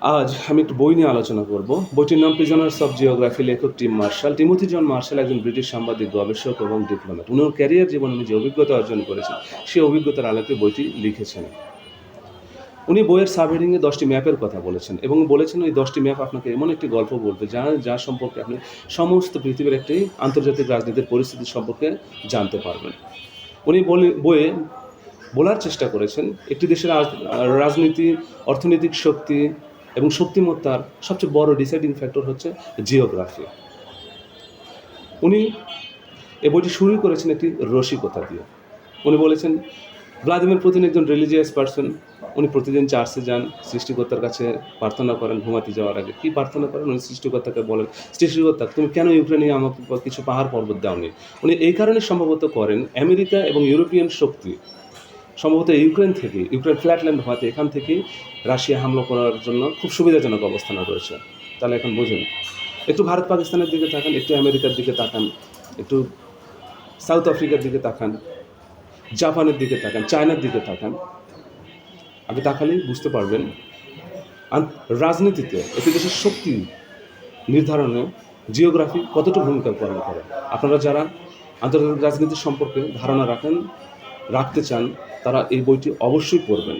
আজ আমি একটু বই নিয়ে আলোচনা করব। বইটির নাম প্রিজনার্স অফ জিওগ্রাফি লেখক Tim Marshall. Timothy John Marshall একজন ব্রিটিশ সাংবাদিক, গবেষক এবং ডিপ্লোম্যাট উনি ক্যারিয়ার জীবনে উনি যে অভিজ্ঞতা অর্জন করেছেন সেই অভিজ্ঞতার আলোকে বইটি লিখেছেন। উনি বইয়ের সাবহেডিংয়ে দশটি ম্যাপের কথা বলেছেন এবং বলেছেন ওই দশটি ম্যাপ আপনাকে এমন একটি গল্প বলবে, যা যা সম্পর্কে আপনি সমস্ত পৃথিবীর একটি আন্তর্জাতিক রাজনীতির পরিস্থিতি সম্পর্কে জানতে পারবেন। উনি বলে, বইয়ে বলার চেষ্টা করেছেন, একটি দেশের রাজনীতি, অর্থনৈতিক শক্তি এবং শক্তিমত্তার সবচেয়ে বড় ডিসাইডিং ফ্যাক্টর হচ্ছে জিওগ্রাফি উনি এ বইটি শুরু করেছেন একটি রসিকতা দিয়ে। উনি বলেছেন, ভ্লাদিমির পুতিন একজন রিলিজিয়াস পার্সন উনি প্রতিদিন চার্চে যান, সৃষ্টিকর্তার কাছে প্রার্থনা করেন, ঘুমাতে যাওয়ার আগে। কী প্রার্থনা করেন? উনি সৃষ্টিকর্তাকে বলেন, সৃষ্টিকর্তা, তুমি কেন ইউক্রেনে আমাকে কিছু পাহাড় পর্বত দাওনি? উনি এই কারণে সম্ভবত করেন, আমেরিকা এবং ইউরোপিয়ান শক্তি সম্ভবত ইউক্রেন থেকে, ইউক্রেন ফ্ল্যাটল্যান্ড হওয়াতে এখান থেকে রাশিয়া হামলা করার জন্য খুব সুবিধাজনক অবস্থানে রয়েছে। তাহলে এখন বুঝুন। একটু ভারত পাকিস্তানের দিকে তাকান, একটু আমেরিকার দিকে তাকান, একটু সাউথ আফ্রিকার দিকে তাকান, জাপানের দিকে তাকান, চায়নার দিকে তাকান আপনি তাকালেই বুঝতে পারবেন। রাজনীতিতে একটি দেশের শক্তি নির্ধারণে জিওগ্রাফি কতটা ভূমিকা পালন করে? আপনারা যারা আন্তর্জাতিক রাজনীতি সম্পর্কে ধারণা রাখেন রাখতে চান তারা এই বইটি অবশ্যই পড়বেন।